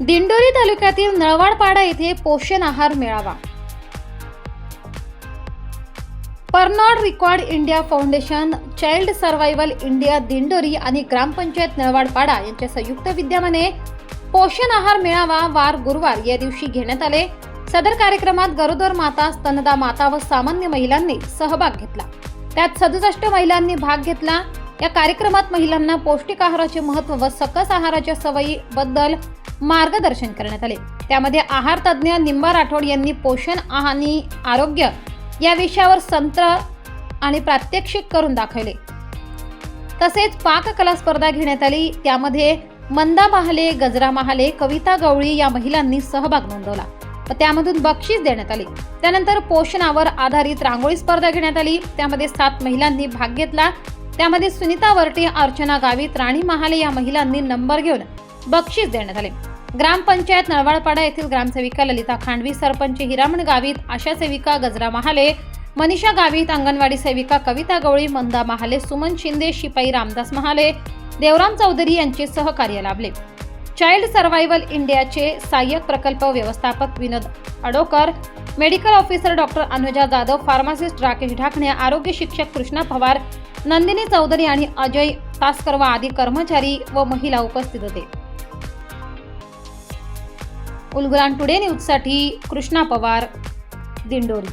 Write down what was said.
दिंडोरी तालुक्यातील नळवाडपाडा येथे पोषण आहार मेळावा. Pernod Ricard India foundation child survival India Dindori आणि ग्रामपंचायत नळवाडपाडा यांच्या संयुक्त विद्यमाने पोषण आहार मेळावा वार गुरुवार या दिवशी घेण्यात आले. सदर कार्यक्रमात गरोदर माता स्तनदा माता व सामान्य महिलांनी सहभाग घेतला. त्यात सदुसष्ट महिलांनी भाग घेतला. या कार्यक्रमात महिलांना पौष्टिक आहाराचे महत्त्व व सकस आहाराच्या सवयीबद्दल मार्गदर्शन करण्यात आले. त्यामध्ये आहार तज्ज्ञ निंबा राठोड यांनी पोषण आणि आरोग्य या विषयावर संत्र आणि प्रात्यक्षिक करून दाखवले. तसेच पाककला स्पर्धा घेण्यात आली. त्यामध्ये मंदा महाले गजरा महाले कविता गवळी या महिलांनी सहभाग नोंदवला व त्यामधून बक्षीस देण्यात आले. त्यानंतर पोषणावर आधारित रांगोळी स्पर्धा घेण्यात आली. त्यामध्ये सात महिलांनी भाग घेतला. त्यामध्ये सुनीता वर्टी अर्चना गावित राणी महाले या महिलांनी नंबर घेऊन बक्षीस देण्यात आले. ग्रामपंचायत नळवाडपाडा येथील ग्रामसेविका ललिता खांडवी सरपंच हिरामण गावित आशा सेविका गजरा महाले मनीषा गावित अंगणवाडी सेविका कविता गवळी मंदा महाले सुमन शिंदे शिपाई रामदास महाले देवराम चौधरी यांचे सहकार्य लाभले. चाइल्ड सर्व्हायव्हल इंडियाचे सहाय्यक प्रकल्प व्यवस्थापक Vinod Adokar medical officer doctor Anuja Jadhav pharmacist Rakesh Dhakane आरोग्य शिक्षक कृष्णा पवार नंदिनी चौधरी आणि अजय तासकरवा आदी कर्मचारी व महिला उपस्थित होते. उलगुलान टुडे न्यूजसाठी कृष्णा पवार दिंडोरी.